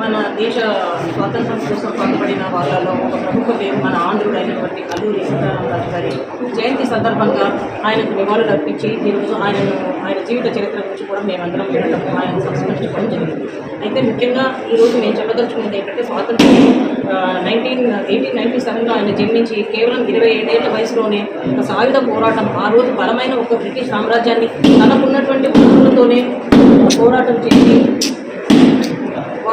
మన దేశ స్వాతంత్రం కోసం పాల్పడిన వాళ్ళలో ఒక ప్రముఖ పేరు మన ఆంధ్రుడు అయినటువంటి అల్లూరి సీతారామరాజు గారి జయంతి సందర్భంగా ఆయనకు నివాళులు అర్పించి ఈరోజు ఆయనను ఆయన జీవిత చరిత్ర గురించి కూడా మేమందరం వినడం ఆయన సంస్కరించుకోవడం జరిగింది. అయితే ముఖ్యంగా ఈరోజు నేను చెప్పదలుచుకున్నది ఏంటంటే స్వాతంత్రం నైన్టీన్ ఎయిటీన్ నైన్టీ సెవెన్లో ఆయన జన్మించి కేవలం ఇరవై ఏడేళ్ళ వయసులోనే ఒక సాయుధ పోరాటం ఆ రోజు బలమైన ఒక బ్రిటిష్ సామ్రాజ్యాన్ని తనకున్నటువంటి వనరులతోనే పోరాటం చేసి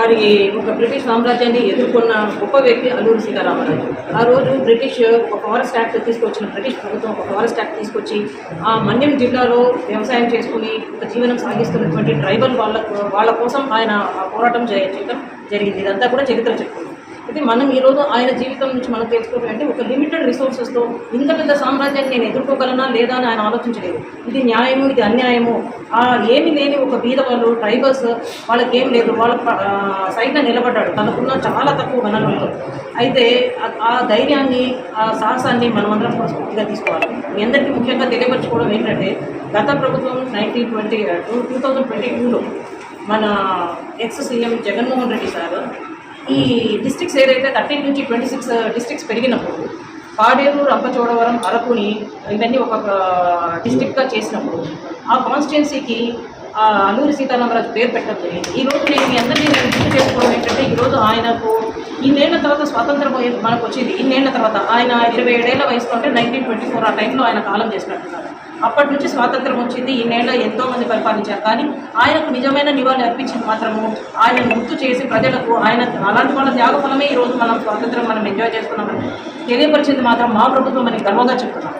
వారి ఒక బ్రిటిష్ సామ్రాజ్యాన్ని ఎదుర్కొన్న గొప్ప వ్యక్తి అల్లూరి సీతారామరాజు. ఆ రోజు బ్రిటిష్ ఒక ఫారెస్ట్ యాక్ట్ తీసుకొచ్చిన బ్రిటిష్ ప్రభుత్వం ఒక ఫారెస్ట్ యాక్ట్ తీసుకొచ్చి ఆ మన్యం జిల్లాలో వ్యవసాయం చేసుకుని ఒక జీవనం సాగిస్తున్నటువంటి ట్రైబల్ వాళ్ళ వాళ్ళ కోసం ఆయన ఆ పోరాటం చేయడం జరిగింది. ఇదంతా కూడా చరిత్ర చెప్తుంది. అయితే మనం ఈరోజు ఆయన జీవితం నుంచి మనం తెలుసుకోవడం అంటే ఒక లిమిటెడ్ రిసోర్సెస్తో ఇంత పెద్ద సామ్రాజ్యాన్ని నేను ఎదుర్కోగలనా లేదా అని ఆయన ఆలోచించలేదు. ఇది న్యాయము ఇది అన్యాయము? ఆ ఏమి లేని ఒక బీద వాళ్ళు ట్రైబల్స్ వాళ్ళకి ఏం లేదు. వాళ్ళ ప- నిలబడ్డాడు. తనకున్న చాలా తక్కువ వనరులతో అయితే ఆ- ధైర్యాన్ని ఆ సాహసాన్ని మనమందరం స్ఫూర్తిగా తీసుకోవాలి. మీ అందరికీ ముఖ్యంగా తెలియపరచుకోవడం ఏంటంటే గత ప్రభుత్వం nineteen twenty two two thousand twenty టూలో మన ex CM Jaganmohan Reddy sir ఈ డిస్ట్రిక్ట్స్ ఏదైతే థర్టీన్ నుంచి ట్వంటీ సిక్స్ డిస్ట్రిక్ట్స్ పెరిగినప్పుడు పాడేరు రంపచోడవరం అరకుని ఇవన్నీ ఒక డిస్ట్రిక్ట్గా చేసినప్పుడు ఆ కాన్స్టిట్యున్సీకి అల్లూరి సీతారామరాజు పేరు పెట్టడం జరిగింది. ఈ రోజు నేను మీ అందరినీ నేను గుర్తు చేసుకోవడం ఏంటంటే ఈరోజు ఆయనకు ఇన్నేళ్ళ తర్వాత స్వాతంత్రం మనకు వచ్చింది. ఇన్నేళ్ళ తర్వాత ఆయన ఇరవై ఏడేళ్ళ వయసులో అంటే నైన్టీన్ ట్వంటీ ఫోర్ ఆ టైంలో ఆయన కాలం చేసినట్టున్నారు. అప్పటి నుంచి స్వాతంత్రం వచ్చింది. ఈ నెల ఎంతోమంది పరిపాలించారు. కానీ ఆయనకు నిజమైన నివాళి అర్పించింది మాత్రము ఆయన గుర్తు చేసి ప్రజలకు ఆయన అలాంటి వాళ్ళ త్యాగ ఫలమే ఈ రోజు మనం స్వాతంత్రం మనం ఎంజాయ్ చేసుకున్నామని తెలియపరిచింది మాత్రం మా ప్రభుత్వం అని గర్వంగా చెప్తున్నాం.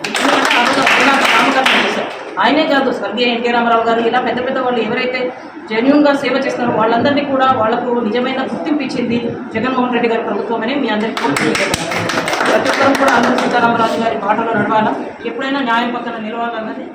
చేశారు. ఆయనే కాదు స్వర్గీయ ఎన్టీ రామారావు గారు. ఇలా పెద్ద పెద్ద వాళ్ళు ఎవరైతే జెన్యున్గా సేవ చేస్తున్నారో వాళ్ళందరినీ కూడా వాళ్ళకు నిజమైన గుర్తింపు ఇచ్చింది జగన్మోహన్ రెడ్డి గారి ప్రభుత్వం అని మీ అందరికీ కూడా ప్రతి ఒక్కరూ కూడా అల్లూరి సీతారామరాజు గారి మాటలో నడవాలా? ఎప్పుడైనా న్యాయం పక్కన నిలవాలన్నది